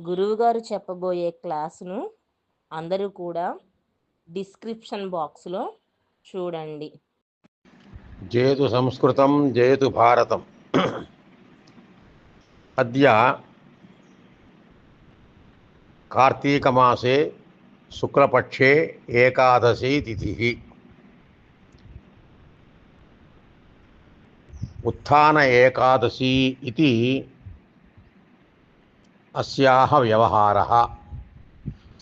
గురువుగారు చెప్పబోయే క్లాసును అందరూ కూడా డిస్క్రిప్షన్ బాక్స్లో చూడండి. జయతు సంస్కృతం జయతు భారతం. అద్య కార్తీకమాసే శుక్లపక్షే ఏకాదశి తిథి. ఉత్థాన ఏకాదశి ఇది अस्याः व्यवहारः।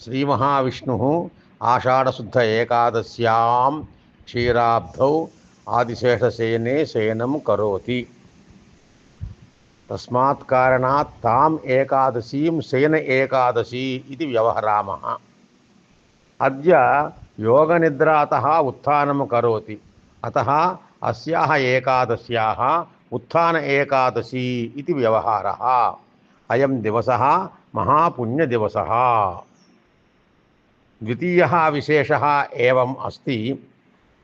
श्रीमहाविष्णुः आषाढशुद्ध एकादश्यां क्षीराब्धौ आदिशेषसेने शयनं करोति। तस्मात् कारणात् ताम् एकादशीं शयन एकादशी इति व्यवहरामः। अद्य योगनिद्रातः उत्थानं करोति। अतः अस्याः एकादश्याः उत्थान एकादशी इति व्यवहारः। अयम दिवस महापुण्य दिवस द्वितीयः विशेष एवं अस्ति।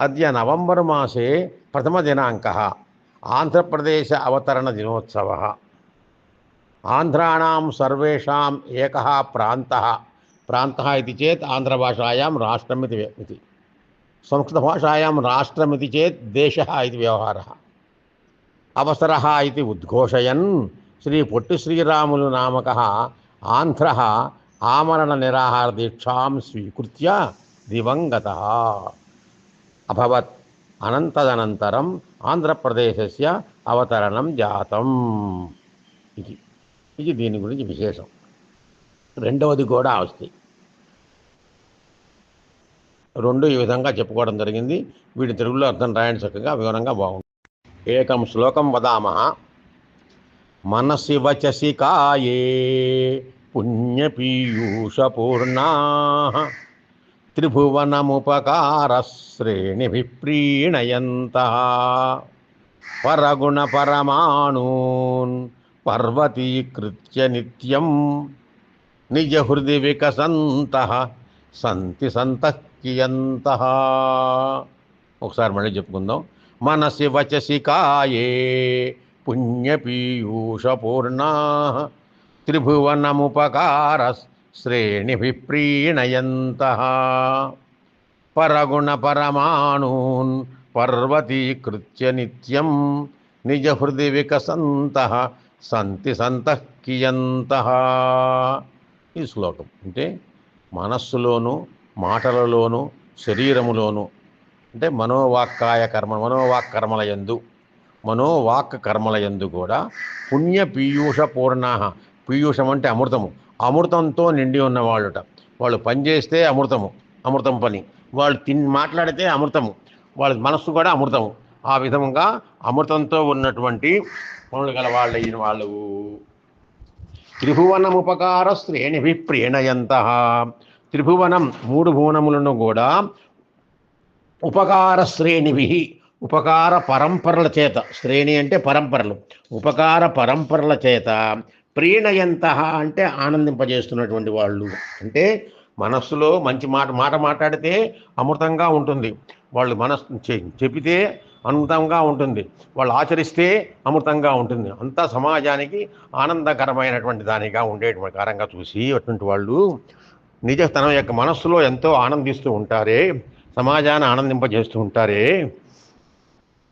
अद नवंबर मसे प्रथम दिनाक आंध्र प्रदेश अवतरण दिनोत्सव आंध्राण प्रान्तः इति प्रात आन्ध्रभाषायां आंध्र भाषायां राष्ट्रमी संस्कृत भाषायां राष्ट्रमी चेत देश व्यवहार। अवसर उद्घोषयन। శ్రీ పొట్టి శ్రీరాములు నామకः ఆంధ్రः దీక్షాం స్వీకృత్య దివంగత. అభవత్ అనంతదనంతరం ఆంధ్రప్రదేశస్య అవతరణం జాతం. ఇది ఇది దీని గురించి విశేషం. రెండవది కూడా వస్తాయి రెండు ఈ విధంగా చెప్పుకోవడం జరిగింది. వీటి తెలుగులో అర్థం రాయడం చక్కగా వివరంగా బాగుంది ఏకం శ్లోకం వదామహ మనసి వచసి కాయే పుణ్యపీయూషపూర్ణా. త్రిభువనముపకారశ్రేణిభిప్రీణయంత పరగుణపరమాణూన్ పర్వతీకృత్య నిత్యం నిజ హృది వికసంత సంతి సంతః ఒకసారి మళ్ళీ చెప్పుకుందాం. మనసి వచసి కాయే పుణ్యపీయూషపూర్ణా త్రిభువనముపకార శ్రేణిభిప్రీణయంత పరగుణపరమాణూన్ పర్వతీకృత్య నిత్యం నిజ హృది వికసంత సంతి సంతః కియంతః ఈ శ్లోకం అంటే మనస్సులోను మాటలలోను శరీరములోను అంటే మనోవాక్కాయ కర్మ మనోవాక్ కర్మల యందు మనోవాక్ కర్మల ఎందు కూడా పుణ్య పీయూష పూర్ణాహ. పీయూషం అంటే అమృతము. అమృతంతో నిండి ఉన్నవాళ్ళుట. వాళ్ళు పని చేస్తే అమృతము. అమృతం పని. వాళ్ళు తిని మాట్లాడితే అమృతము. వాళ్ళ మనస్సు కూడా అమృతము. ఆ విధముగా అమృతంతో ఉన్నటువంటి పనులు గల వాళ్ళు. అయిన వాళ్ళు త్రిభువనముపకార శ్రేణిభి ప్రేణయంత త్రిభువనం మూడు భువనములను కూడా ఉపకార శ్రేణిభి ఉపకార పరంపరల చేత శ్రేణి అంటే పరంపరలు. ఉపకార పరంపరల చేత ప్రీణయంత అంటే ఆనందింపజేస్తున్నటువంటి వాళ్ళు. అంటే మనస్సులో మంచి మాట మాట మాట్లాడితే అమృతంగా ఉంటుంది. వాళ్ళు మనస్సు చె- చెబితే అమృతంగా ఉంటుంది. వాళ్ళు ఆచరిస్తే అమృతంగా ఉంటుంది. అంతా సమాజానికి ఆనందకరమైనటువంటి దానిగా ఉండేటువంటి కారంగా చూసి అటువంటి వాళ్ళు నిజ తన యొక్క మనస్సులో ఎంతో ఆనందిస్తూ ఉంటారే సమాజాన్ని ఆనందింపజేస్తూ ఉంటారే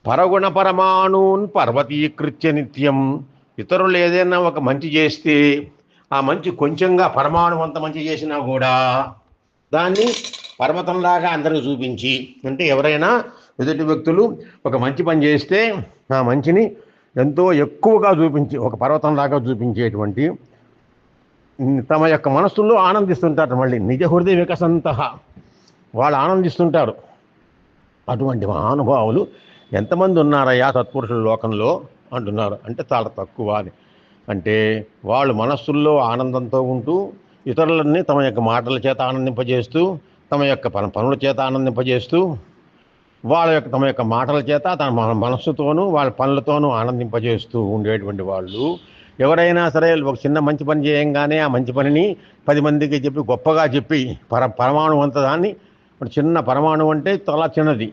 పరగుణ పరమాణున్ పర్వతీకృత్య నిత్యం. ఇతరులు ఏదైనా ఒక మంచి చేస్తే ఆ మంచి కొంచెంగా పరమాణువు అంత మంచి చేసినా కూడా దాన్ని పర్వతంలాగా అందరికి చూపించి అంటే ఎవరైనా ఎదుటి వ్యక్తులు ఒక మంచి పని చేస్తే ఆ మంచిని ఎంతో ఎక్కువగా చూపించి ఒక పర్వతంలాగా చూపించేటువంటి తమ యొక్క మనస్సుల్లో ఆనందిస్తుంటారు. మళ్ళీ నిజ హృదయ వికసంత వాళ్ళు ఆనందిస్తుంటారు. అటువంటి మహానుభావులు ఎంతమంది ఉన్నారయ్యా సత్పురుషుల లోకంలో? అంటున్నారు. అంటే చాలా తక్కువ అని. అంటే వాళ్ళు మనస్సుల్లో ఆనందంతో ఉంటూ ఇతరులన్నీ తమ యొక్క మాటల చేత ఆనందింపజేస్తూ తమ యొక్క పన పనుల చేత ఆనందింపజేస్తూ వాళ్ళ యొక్క తమ యొక్క మాటల చేత తన మన మనస్సుతోనూ వాళ్ళ పనులతోనూ ఆనందింపజేస్తూ ఉండేటువంటి వాళ్ళు. ఎవరైనా సరే ఒక చిన్న మంచి పని చేయంగానే ఆ మంచి పనిని పది మందికి చెప్పి గొప్పగా చెప్పి పర పరమాణు అంత దాన్ని చిన్న పరమాణు అంటే చాలా చిన్నది.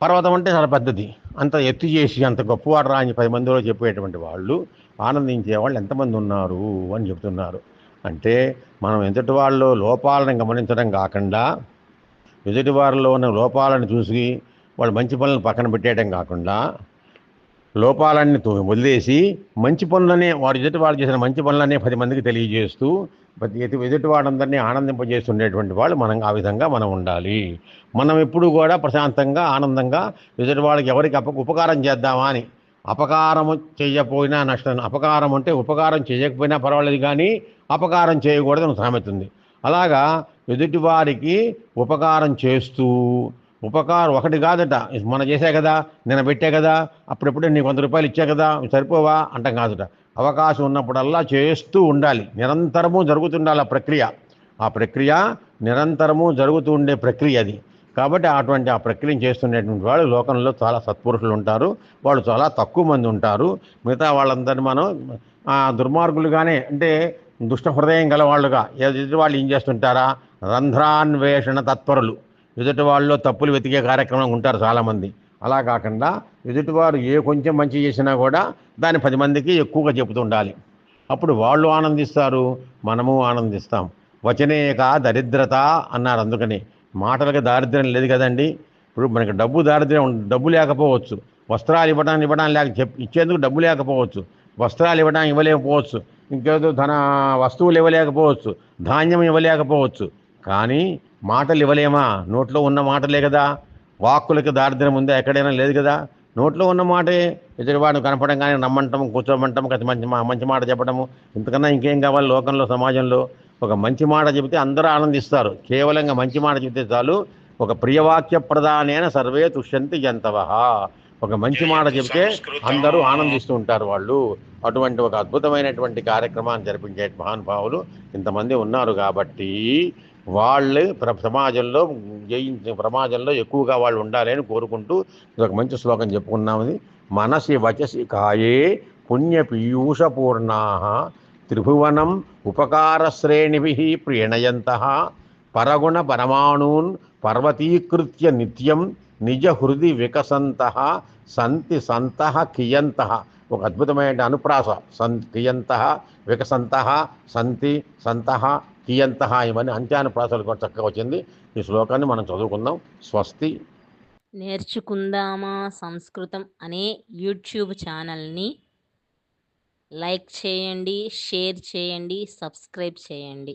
పర్వతం అంటే చాలా పెద్దది. అంత ఎత్తు చేసి అంత గొప్పవాడు రా అని పది మందిలో చెప్పేటువంటి వాళ్ళు ఆనందించే వాళ్ళు ఎంతమంది ఉన్నారు అని చెప్తున్నారు అంటే మనం ఎదుటి వాళ్ళు లోపాలను గమనించడం కాకుండా ఎదుటి వారిలో ఉన్న లోపాలను చూసి వాళ్ళు మంచి పనులను పక్కన పెట్టేయడం కాకుండా లోపాలన్నీ తో- వదిలేసి మంచి పనులనే వారు ఎదుటివాడు చేసిన మంచి పనులనే పది మందికి తెలియజేస్తూ ప్రతి ఎదు- ఎదుటి వాడందరినీ ఆనందింపజేస్తుండేటువంటి వాళ్ళు మనం ఆ విధంగా మనం ఉండాలి. మనం ఎప్పుడు కూడా ప్రశాంతంగా ఆనందంగా ఎదుటి వాళ్ళకి ఎవరికి అప ఉపకారం చేద్దామా అని అపకారము చేయకపోయినా నష్టం అపకారం అంటే ఉపకారం చేయకపోయినా పర్వాలేదు కానీ అపకారం చేయకూడదు సామెతుంది సామెత ఉంది. అలాగా ఎదుటివారికి ఉపకారం చేస్తూ ఉపకారం ఒకటి కాదట. మన చేసే కదా నేను పెట్టే కదా అప్పుడప్పుడే నీకు వంద రూపాయలు ఇచ్చా కదా సరిపోవా? అంటాం కాదుట. అవకాశం ఉన్నప్పుడల్లా చేస్తూ ఉండాలి. నిరంతరము జరుగుతుండాలి ఆ ప్రక్రియ. ఆ ప్రక్రియ నిరంతరము జరుగుతూ ఉండే ప్రక్రియ అది. కాబట్టి అటువంటి ఆ ప్రక్రియను చేస్తున్నటువంటి వాళ్ళు లోకంలో చాలా సత్పురుషులు ఉంటారు. వాళ్ళు చాలా తక్కువ మంది ఉంటారు. మిగతా వాళ్ళందరినీ మనం దుర్మార్గులుగానే అంటే దుష్ట హృదయం గల వాళ్ళుగా ఎదుటి వాళ్ళు ఏం చేస్తుంటారా? రంధ్రాన్వేషణ తత్పరులు. ఎదుటి వాళ్ళలో తప్పులు వెతికే కార్యక్రమం ఉంటారు చాలామంది. అలా కాకుండా ఎదుటివారు ఏ కొంచెం మంచి చేసినా కూడా దాన్ని పది మందికి ఎక్కువగా చెబుతూ ఉండాలి. అప్పుడు వాళ్ళు ఆనందిస్తారు మనము ఆనందిస్తాం. వచనేక దరిద్రత అన్నారు అందుకని. మాటలకు దారిద్ర్యం లేదు కదండి. ఇప్పుడు మనకి డబ్బు దారిద్ర్యం డబ్బు లేకపోవచ్చు. వస్త్రాలు ఇవ్వడానికి ఇవ్వడానికి లేక చెప్ ఇచ్చేందుకు డబ్బు లేకపోవచ్చు. వస్త్రాలు ఇవ్వడానికి ఇవ్వలేకపోవచ్చు. ఇంకేదో ధన వస్తువులు ఇవ్వలేకపోవచ్చు. ధాన్యం ఇవ్వలేకపోవచ్చు. కానీ మాటలు ఇవ్వలేమా? నోట్లో ఉన్న మాటలే కదా. వాక్కులకు దారిద్ర్యం ఉందా? ఎక్కడైనా లేదు కదా. నోట్లో ఉన్న మాటే ఎదుటివాడు కానీ నమ్మంటం కూర్చోమంటం కథ మంచి మా మంచి మాట చెప్పడము. ఇంతకన్నా ఇంకేం కావాలి లోకంలో సమాజంలో? ఒక మంచి మాట చెబితే అందరూ ఆనందిస్తారు. కేవలంగా మంచి మాట చెబితే చాలు. ఒక ప్రియవాక్య ప్రధానైన సర్వే తుష్యంతి జంతవ ఒక మంచి మాట చెబితే అందరూ ఆనందిస్తూ ఉంటారు వాళ్ళు. అటువంటి ఒక అద్భుతమైనటువంటి కార్యక్రమాన్ని జరిపించే మహానుభావులు ఇంతమంది ఉన్నారు కాబట్టి వాళ్ళు సమాజంలో జయించే సమాజంలో ఎక్కువగా వాళ్ళు ఉండాలి అని కోరుకుంటూ ఒక మంచి శ్లోకం చెప్పుకున్నామది. మనసి వచసి కాయే పుణ్య పీయూషపూర్ణా త్రిభువనం ఉపకారశ్రేణిభి ప్రీణయంత పరగుణ పరమాణూన్ పర్వతీకృత్య నిత్యం నిజ హృది వికసంత సంతి సంత కియంత. ఒక అద్భుతమైన అనుప్రాస. సంత కియంత వికసంత సంతి సంత కియంత హాయమని అంత్యాన ప్రాసలు కూడా చక్కగా వచ్చింది. ఈ శ్లోకాన్ని మనం చదువుకుందాం. స్వస్తి. నేర్చుకుందామా సంస్కృతం అనే యూట్యూబ్ ఛానల్ని లైక్ చేయండి షేర్ చేయండి సబ్స్క్రైబ్ చేయండి.